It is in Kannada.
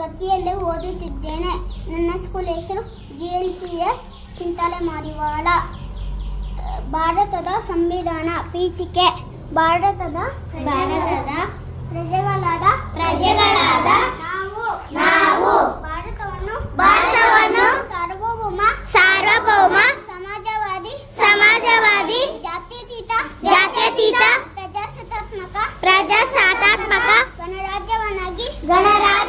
ತರಗತಿಯಲ್ಲಿ ಓದುತ್ತಿದ್ದೇನೆ. ನನ್ನ ಸ್ಕೂಲ್ ಹೆಸರು ಜಿ ಎಲ್ ಪಿ ಎಸ್ ಚಿಂತಾಲೆ ಮಾರಿವಾಳ ಭಾರತದ ಸಂವಿಧಾನ ಪೀಠಿಕೆ. ಭಾರತದ ಭಾರತದ ಪ್ರಜೆಗಳಾದ ಪ್ರಜೆಗಳಾದ ನಾವು. ನಾವು. ಭಾರತವನ್ನು ಭಾರತವನ್ನು ಸಾರ್ವಭೌಮ ಸಾರ್ವಭೌಮ ಸಮಾಜವಾದಿ ಸಮಾಜವಾದಿ ಜಾತ್ಯತೀತ ಜಾತ್ಯತೀತ ಪ್ರಜಾಸತ್ತಾತ್ಮಕ ಪ್ರಜಾಸತ್ತಾತ್ಮಕ ಗಣರಾಜ್ಯವನ್ನಾಗಿ ಗಣರಾಜ್ಯ